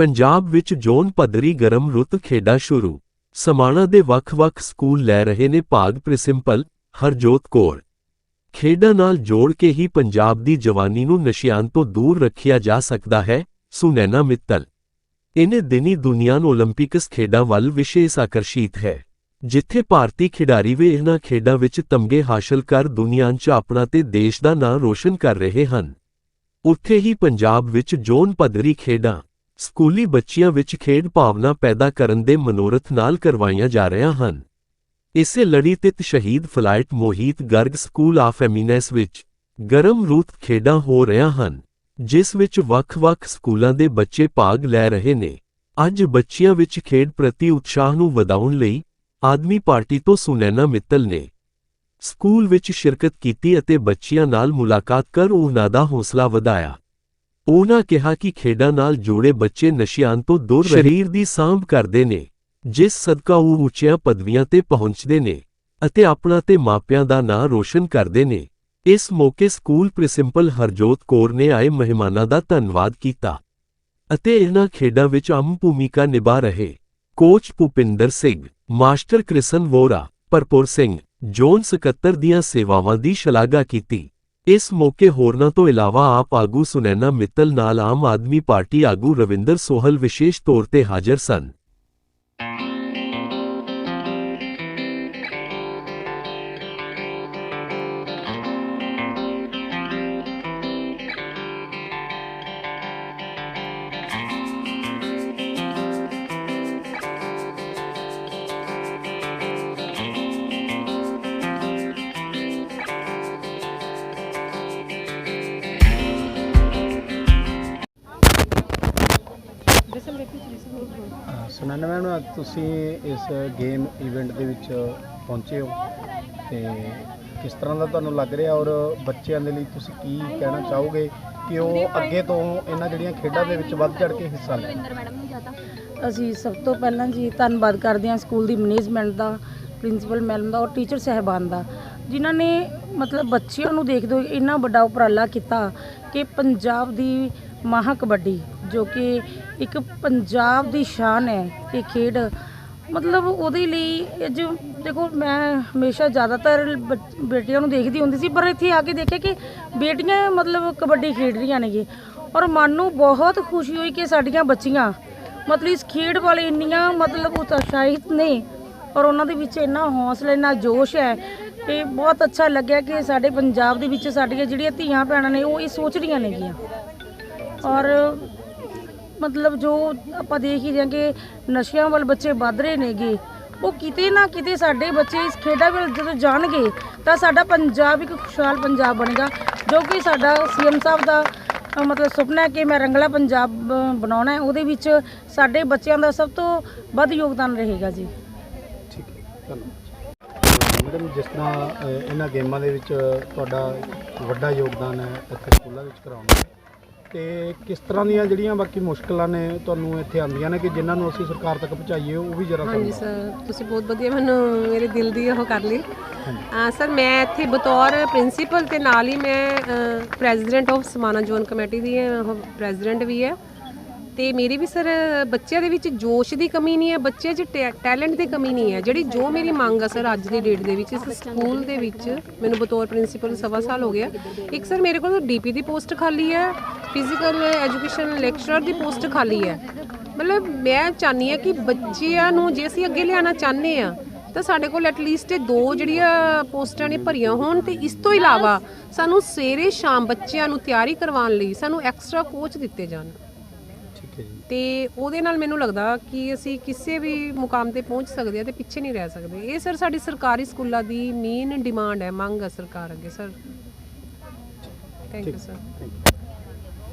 ਪੰਜਾਬ ਵਿੱਚ ਜ਼ੋਨ ਪੱਧਰੀ ਗਰਮ ਰੁੱਤ ਖੇਡਾਂ ਸ਼ੁਰੂ। ਸਮਾਣਾ ਦੇ ਵੱਖ-ਵੱਖ ਸਕੂਲ ਲੈ ਰਹੇ ਨੇ ਭਾਗ ਪ੍ਰਿੰਸੀਪਲ ਹਰਜੋਤ ਕੌਰ। ਖੇਡਾਂ ਨਾਲ ਜੋੜ ਕੇ ਹੀ ਪੰਜਾਬ ਦੀ ਜਵਾਨੀ ਨੂੰ ਨਸ਼ਿਆਂ ਤੋਂ ਦੂਰ ਰੱਖਿਆ ਜਾ ਸਕਦਾ ਹੈ, ਸੁਨੈਨਾ ਮਿੱਤਲ। ਇਹਨੇ ਦਿਨੀ ਦੁਨੀਆ ਨੂੰ 올림픽ਸ ਖੇਡਾਂ ਵੱਲ ਵਿਸ਼ੇਸ਼ ਆਕਰਸ਼ਿਤ ਹੈ, ਜਿੱਥੇ ਭਾਰਤੀ ਖਿਡਾਰੀ ਵੀ ਇਹਨਾਂ ਖੇਡਾਂ ਵਿੱਚ ਤਮਗੇ ਹਾਸਲ ਕਰ ਦੁਨੀਆ 'ਚ ਆਪਣਾ ਤੇ ਦੇਸ਼ ਦਾ ਨਾਂ ਰੋਸ਼ਨ ਕਰ ਰਹੇ ਹਨ। ਉੱਥੇ ਹੀ ਪੰਜਾਬ ਵਿੱਚ ਜ਼ੋਨ ਪੱਧਰੀ ਖੇਡਾਂ ਸਕੂਲੀ ਬੱਚਿਆਂ ਵਿੱਚ ਖੇਡ ਭਾਵਨਾ ਪੈਦਾ ਕਰਨ ਦੇ ਮਨੋਰਥ ਨਾਲ ਕਰਵਾਈਆਂ ਜਾ ਰਹੀਆਂ ਹਨ। ਇਸੇ ਲੜੀ ਤਿਤ ਸ਼ਹੀਦ flight Mohit Garg school of eminence ਵਿੱਚ ਗਰਮ ਰੂਤ ਖੇਡਾਂ ਹੋ ਰਹੀਆਂ ਹਨ, ਜਿਸ ਵਿੱਚ ਵੱਖ-ਵੱਖ ਸਕੂਲਾਂ ਦੇ ਬੱਚੇ ਭਾਗ ਲੈ ਰਹੇ ਨੇ। ਅੱਜ ਬੱਚਿਆਂ ਵਿੱਚ ਖੇਡ ਪ੍ਰਤੀ ਉਤਸ਼ਾਹ ਨੂੰ ਵਧਾਉਣ ਲਈ ਆਦਮੀ ਪਾਰਟੀ ਤੋਂ ਸੁਨੈਨਾ ਮਿੱਤਲ ਨੇ ਸਕੂਲ ਵਿੱਚ ਸ਼ਿਰਕਤ ਕੀਤੀ ਅਤੇ ਬੱਚਿਆਂ ਨਾਲ ਮੁਲਾਕਾਤ ਕਰ ਉਹਨਾਂ ਦਾ ਹੌਸਲਾ ਵਧਾਇਆ। ਉਹਨਾਂ ਕਿਹਾ ਕਿ ਖੇਡਾਂ ਨਾਲ ਜੁੜੇ ਬੱਚੇ ਨਸ਼ਿਆਂ ਤੋਂ ਦੂਰ ਸਰੀਰ ਦੀ ਸਾਂਭ ਕਰਦੇ ਨੇ, ਜਿਸ ਸਦਕਾ ਉਹ ਉੱਚੀਆਂ ਪਦਵੀਆਂ ਤੇ ਪਹੁੰਚਦੇ ਨੇ ਅਤੇ ਆਪਣਾ ਤੇ ਮਾਪਿਆਂ ਦਾ ਨਾਂ ਰੋਸ਼ਨ ਕਰਦੇ ਨੇ। ਇਸ ਮੌਕੇ ਸਕੂਲ ਪ੍ਰਿੰਸੀਪਲ ਹਰਜੋਤ ਕੌਰ ਨੇ ਆਏ ਮਹਿਮਾਨਾਂ ਦਾ ਧੰਨਵਾਦ ਕੀਤਾ ਅਤੇ ਇਹਨਾਂ ਖੇਡਾਂ ਵਿੱਚ ਅਹਿਮ ਭੂਮਿਕਾ ਨਿਭਾ ਰਹੇ। Coach Bhupinder Singh, master Krishan Vora Parpur Singh, zone ਸਕੱਤਰ ਦੀਆਂ ਸੇਵਾਵਾਂ ਦੀ ਸ਼ਲਾਘਾ ਕੀਤੀ। ਇਸ ਮੌਕੇ ਹੋਰਨਾਂ ਤੋਂ ਇਲਾਵਾ ਆਪ ਆਗੂ ਸੁਨੈਨਾ ਮਿੱਤਲ ਨਾਲ ਆਮ ਆਦਮੀ ਪਾਰਟੀ ਆਗੂ ਰਵਿੰਦਰ ਸੋਹਲ ਵਿਸ਼ੇਸ਼ ਤੌਰ ਤੇ ਹਾਜ਼ਰ ਸਨ। ਸੁਨੰਨ ਮੈਮ ਅੱਜ ਤੁਸੀਂ ਇਸ ਗੇਮ ਇਵੈਂਟ ਦੇ ਵਿੱਚ ਪਹੁੰਚੇ ਹੋ ਤੇ ਕਿਸ ਤਰ੍ਹਾਂ ਦਾ ਤੁਹਾਨੂੰ ਲੱਗ ਰਿਹਾ ਔਰ ਬੱਚਿਆਂ ਦੇ ਲਈ ਤੁਸੀਂ ਕੀ ਕਹਿਣਾ ਚਾਹੋਗੇ ਕਿ ਉਹ ਅੱਗੇ ਤੋਂ ਇਹਨਾਂ ਜਿਹੜੀਆਂ ਖੇਡਾਂ ਦੇ ਵਿੱਚ ਵੱਧ ਚੜ ਕੇ ਹਿੱਸਾ ਲੈਣ? ਅਸੀਂ ਸਭ ਤੋਂ ਪਹਿਲਾਂ ਜੀ ਧੰਨਵਾਦ ਕਰਦੇ ਹਾਂ ਸਕੂਲ ਦੀ ਮੈਨੇਜਮੈਂਟ ਦਾ, ਪ੍ਰਿੰਸੀਪਲ ਮੈਡਮ ਦਾ ਔਰ ਟੀਚਰ ਸਹਿਬਾਨ ਦਾ, ਜਿਨ੍ਹਾਂ ਨੇ ਮਤਲਬ ਬੱਚਿਆਂ ਨੂੰ ਦੇਖਦੇ ਹੋਏ ਇੰਨਾ ਵੱਡਾ ਉਪਰਾਲਾ ਕੀਤਾ ਕਿ ਪੰਜਾਬ ਦੀ ਮਹਾ ਕਬੱਡੀ ਜੋ ਕਿ ਇੱਕ ਪੰਜਾਬ ਦੀ ਸ਼ਾਨ ਹੈ ਇਹ ਖੇਡ, ਮਤਲਬ ਉਹਦੇ ਲਈ ਅੱਜ ਦੇਖੋ ਮੈਂ ਹਮੇਸ਼ਾ ਜ਼ਿਆਦਾਤਰ ਬੇਟੀਆਂ ਨੂੰ ਦੇਖਦੀ ਹੁੰਦੀ ਸੀ, ਪਰ ਇੱਥੇ ਆ ਕੇ ਦੇਖਿਆ ਕਿ ਬੇਟੀਆਂ ਮਤਲਬ ਕਬੱਡੀ ਖੇਡ ਰਹੀਆਂ ਨੇਗੇ ਔਰ ਮਨ ਨੂੰ ਬਹੁਤ ਖੁਸ਼ੀ ਹੋਈ ਕਿ ਸਾਡੀਆਂ ਬੱਚੀਆਂ ਮਤਲਬ ਇਸ ਖੇਡ ਵਾਲੇ ਇੰਨੀਆਂ ਮਤਲਬ ਉਤਸ਼ਾਹਿਤ ਨੇ ਔਰ ਉਹਨਾਂ ਦੇ ਵਿੱਚ ਇੰਨਾ ਹੌਸਲਾ, ਇੰਨਾ ਜੋਸ਼ ਹੈ ਤੇ ਬਹੁਤ ਅੱਛਾ ਲੱਗਿਆ ਕਿ ਸਾਡੇ ਪੰਜਾਬ ਦੇ ਵਿੱਚ ਸਾਡੀਆਂ ਜਿਹੜੀਆਂ ਧੀਆਂ ਭੈਣਾਂ ਨੇ ਉਹ ਇਹ ਸੋਚ ਰਹੀਆਂ ਨੇਗੀਆਂ। ਔਰ ਮਤਲਬ ਜੋ ਆਪਾਂ ਦੇਖ ਹੀ ਰਹੇ ਹਾਂ ਕਿ ਨਸ਼ਿਆਂ ਵੱਲ ਬੱਚੇ ਵੱਧ ਰਹੇ ਨੇਗੇ, ਉਹ ਕਿਤੇ ਨਾ ਕਿਤੇ ਸਾਡੇ ਬੱਚੇ ਇਸ ਖੇਡਾਂ ਵੱਲ ਜਦੋਂ ਜਾਣਗੇ ਤਾਂ ਸਾਡਾ ਪੰਜਾਬ ਇੱਕ ਖੁਸ਼ਹਾਲ ਪੰਜਾਬ ਬਣੇਗਾ, ਜੋ ਕਿ ਸਾਡਾ ਸੀਐਮ ਸਾਹਿਬ ਦਾ ਮਤਲਬ ਸੁਪਨਾ ਹੈ ਕਿ ਮੈਂ ਰੰਗਲਾ ਪੰਜਾਬ ਬਣਾਉਣਾ ਹੈ, ਉਹਦੇ ਵਿੱਚ ਸਾਡੇ ਬੱਚਿਆਂ ਦਾ ਸਭ ਤੋਂ ਵੱਧ ਯੋਗਦਾਨ ਰਹੇਗਾ ਜੀ। ਠੀਕ ਹੈ, ਧੰਨਵਾਦ। ਮੈਡਮ, ਜਿਸ ਤਰ੍ਹਾਂ ਇਹਨਾਂ ਗੇਮਾਂ ਦੇ ਵਿੱਚ ਤੁਹਾਡਾ ਵੱਡਾ ਯੋਗਦਾਨ ਹੈ, ਇੱਥੇ ਸਕੂਲਾਂ ਵਿੱਚ ਕਰਾਉਣ ਤੇ ਕਿਸ ਤਰ੍ਹਾਂ ਦੀਆਂ ਜਿਹੜੀਆਂ ਬਾਕੀ ਮੁਸ਼ਕਲਾਂ ਨੇ ਤੁਹਾਨੂੰ ਇੱਥੇ ਆਉਂਦੀਆਂ ਨੇ ਕਿ ਜਿਨ੍ਹਾਂ ਨੂੰ ਅਸੀਂ ਸਰਕਾਰ ਤੱਕ ਪਹੁੰਚਾਈਏ ਉਹ ਵੀ ਜਰਾ ਹਾਂਜੀ ਸਰ ਤੁਸੀਂ ਬਹੁਤ ਵਧੀਆ ਮੈਨੂੰ ਮੇਰੇ ਦਿਲ ਦੀ ਉਹ ਕਰ ਲਈ। ਆ ਸਰ ਮੈਂ ਇੱਥੇ ਬਤੌਰ ਪ੍ਰਿੰਸੀਪਲ ਤੇ ਨਾਲ ਹੀ ਮੈਂ president of Samana zone committee the president ਵੀ ਹੈ। ਤੇ ਮੇਰੀ ਵੀ ਸਰ ਬੱਚਿਆਂ ਦੇ ਵਿੱਚ ਜੋਸ਼ ਦੀ ਕਮੀ ਨਹੀਂ ਹੈ ਬੱਚੇ 'ਚ ਟੈਲੈਂਟ ਦੀ ਕਮੀ ਨਹੀਂ ਹੈ। ਜਿਹੜੀ ਜੋ ਮੇਰੀ ਮੰਗ ਆ ਸਰ ਅੱਜ ਦੀ ਡੇਟ ਦੇ ਵਿੱਚ, ਇਸ ਸਕੂਲ ਦੇ ਵਿੱਚ, ਮੈਨੂੰ ਬਤੌਰ ਪ੍ਰਿੰਸੀਪਲ ਸਵਾ ਸਾਲ ਹੋ ਗਿਆ। ਇੱਕ ਸਰ ਮੇਰੇ ਕੋਲ ਡੀਪੀ ਦੀ ਪੋਸਟ ਖਾਲੀ ਹੈ, ਫਿਜ਼ੀਕਲ ਐਜੂਕੇਸ਼ਨ ਲੈਕਚਰਰ ਦੀ ਪੋਸਟ ਖਾਲੀ ਹੈ। ਮਤਲਬ ਮੈਂ ਚਾਹਨੀ ਆ ਕਿ ਬੱਚਿਆਂ ਨੂੰ ਜੇ ਅਸੀਂ ਅੱਗੇ ਲਿਆਉਣਾ ਚਾਹੁੰਦੇ ਆ ਤਾਂ ਸਾਡੇ ਕੋਲ ਐਟਲੀਸਟ ਦੋ ਜਿਹੜੀਆਂ ਪੋਸਟਾਂ ਨੇ ਭਰੀਆਂ ਹੋਣ ਤੇ ਇਸ ਤੋਂ ਇਲਾਵਾ ਸਾਨੂੰ ਸਵੇਰੇ ਸ਼ਾਮ ਬੱਚਿਆਂ ਨੂੰ ਤਿਆਰੀ ਕਰਵਾਉਣ ਲਈ ਸਾਨੂੰ ਐਕਸਟਰਾ ਕੋਚ ਦਿੱਤੇ ਜਾਣ। ਠੀਕ ਹੈ ਜੀ। ਤੇ ਉਹਦੇ ਨਾਲ ਮੈਨੂੰ ਲੱਗਦਾ ਕਿ ਅਸੀਂ ਕਿਸੇ ਵੀ ਮੁਕਾਮ ਤੇ ਪਹੁੰਚ ਸਕਦੇ ਆ ਤੇ ਪਿੱਛੇ ਨਹੀਂ ਰਹਿ ਸਕਦੇ। ਇਹ ਸਰ ਸਾਡੀ ਸਰਕਾਰੀ ਸਕੂਲਾਂ ਦੀ ਮੇਨ ਡਿਮਾਂਡ ਹੈ ਮੰਗ ਹੈ ਸਰਕਾਰ ਅੱਗੇ ਸਰ। Thank you sir